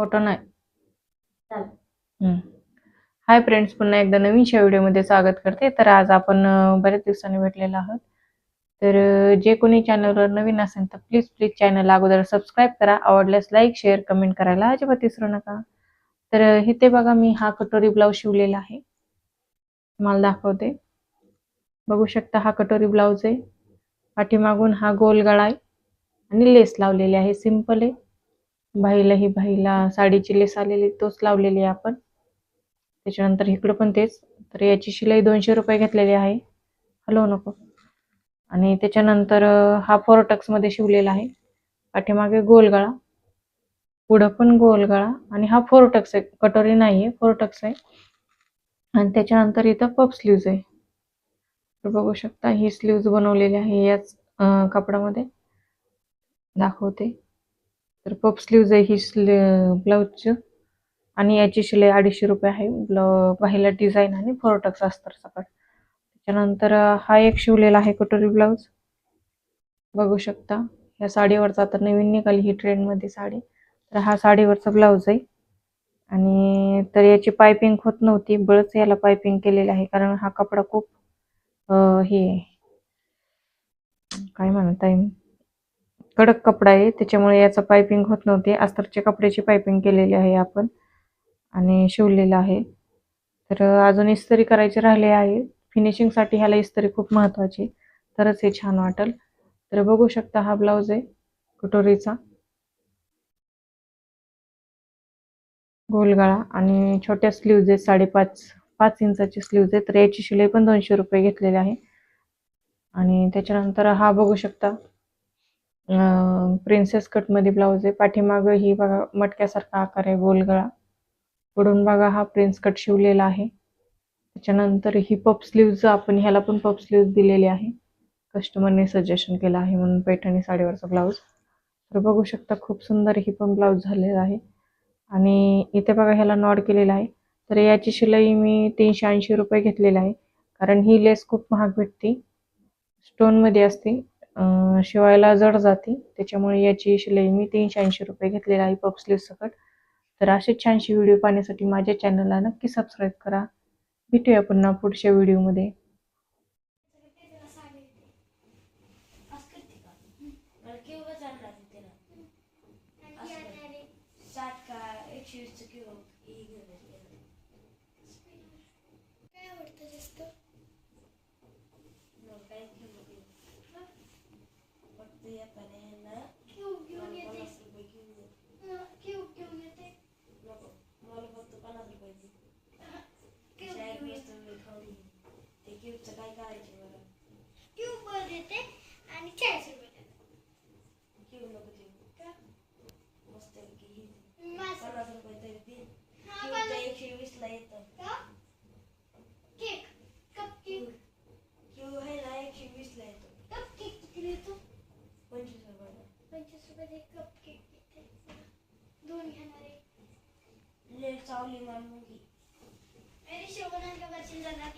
Photo नाही. Hi friends पुन्हा एकदा नवीनशा व्हिडिओमध्ये स्वागत करते. तर आज आपण बऱ्याच दिवसांनी भेटलेलो आहोत. तर जे कोणी चॅनलवर नवीन असेल तर प्लीज प्लीज चॅनल अगोदर सबस्क्राईब करा. आवडल्यास लाईक शेअर कमेंट करायला अजिबात विसरू नका. तर इथे बघा मी हा कटोरी ब्लाऊज शिवलेला आहे. तुम्हाला दाखवते. बघू शकता हा कटोरी ब्लाऊज आहे. पाठीमागून हा गोल गळा आहे. आणि लेस लावलेली आहे. सिंपल आहे. बाईला ही बाईला साडीची लेस आलेली तोच लावलेली आहे आपण. त्याच्यानंतर इकडं पण तेच. तर याची शिलाई दोनशे रुपये घेतलेली आहे. हलवू नको. आणि त्याच्यानंतर हा फोर टक्समध्ये शिवलेला आहे. पाठीमागे गोल गळा पुढं पण गोल गळा आणि हा फोरटक्स आहे. कटोरी नाही आहे फोरटक्स आहे. आणि त्याच्यानंतर इथं पप स्लीव्ज आहे. तर बघू शकता ही स्लीव्ज बनवलेली आहे याच कपड्यामध्ये. कापडामध्ये दाखवते. तर पप स्लीव्ज आहे ही स्ली ब्लाऊजची आणि याची शिलाई अडीचशे रुपये आहे. ब्ल पहिला डिझाईन आणि फोरटक्स अस्तर सकाळ त्याच्यानंतर हा एक शिवलेला आहे कटोरी ब्लाऊज बघू शकता. या साडीवरचा आता नवीन निघाली ही ट्रेंडमध्ये साडी. तर हा साडीवरचा ब्लाऊज आहे. आणि तर याची पायपिंग होत नव्हती. बळच याला पायपिंग केलेली आहे. कारण हा कपडा खूप हे काय म्हणता येईल कडक कपडा आहे त्याच्यामुळे याचं पायपिंग होत नव्हते. अस्तरच्या कपड्याची पायपिंग केलेली आहे आपण आणि शिवलेलं आहे. तर अजून इस्त्री करायचे राहिले आहे. फिनिशिंगसाठी ह्याला इस्त्री खूप महत्त्वाची तरच हे छान वाटेल. तर बघू शकता हा ब्लाऊज आहे कटोरीचा. गोलगाळा आणि छोट्या स्लीव्ज आहेत साडेपाच पाच इंचाची स्लीव्ज आहे तर याची शिलाई पण दोनशे रुपये घेतलेली आहे. आणि त्याच्यानंतर हा बघू शकता प्रिन्सेस कटमध्ये ब्लाऊज आहे. पाठीमागं ही बघा मटक्यासारखा आकार आहे गोलगळा. पुढून बघा हा प्रिन्स कट शिवलेला आहे. त्याच्यानंतर ही पप स्लीव्ज आपण ह्याला पण पप स्लीव्ज दिलेली आहे. कस्टमरने सजेशन केलं आहे म्हणून पैठणी साडीवरचा ब्लाऊज तर बघू शकता खूप सुंदर ही पण ब्लाऊज झालेला आहे. आणि इथे बघा ह्याला नॉड केलेला आहे. तर याची शिलाई मी तीनशे ऐंशी रुपये घेतलेली आहे. कारण ही लेस खूप महाग भेटते. स्टोनमध्ये असते. शिवायला जड जाते. त्याच्यामुळे याची शिलाई मी तीनशे ऐंशी रुपये घेतलेला आहे पप सकट. तर असे छानशी व्हिडिओ पाहण्यासाठी माझ्या चॅनलला नक्की सबस्क्राईब करा. भेटूया पुन्हा पुढच्या व्हिडिओमध्ये एकशे वीसचं काय आवडतं जास्त मग काय किलो किलो. फक्त येताना क्यूब घेऊन येते पन्नास रुपये घेऊन ये. क्यूब घेऊन येते नको मला फक्त पन्नास रुपये दे. क्यूब शाळेत घेऊन मस्त मी खाऊन येईन. ते क्यूबचं काय करायचं मला क्यूब वर देते आणि चाळीस रुपये देते. क्यूब नको देऊ का? मस्त पैकी हे पन्नास रुपये तरी दे हा, क्यूबचं एकशे वीसला येतं का? केक कप केक क्यूब आहे ना एकशे वीसला येतो कप केक किती देतो पंचवीस रुपयाला कप केक देते दोन घेणार आहे चावली मान मुंगी अरे शेवण का बरशील जाणार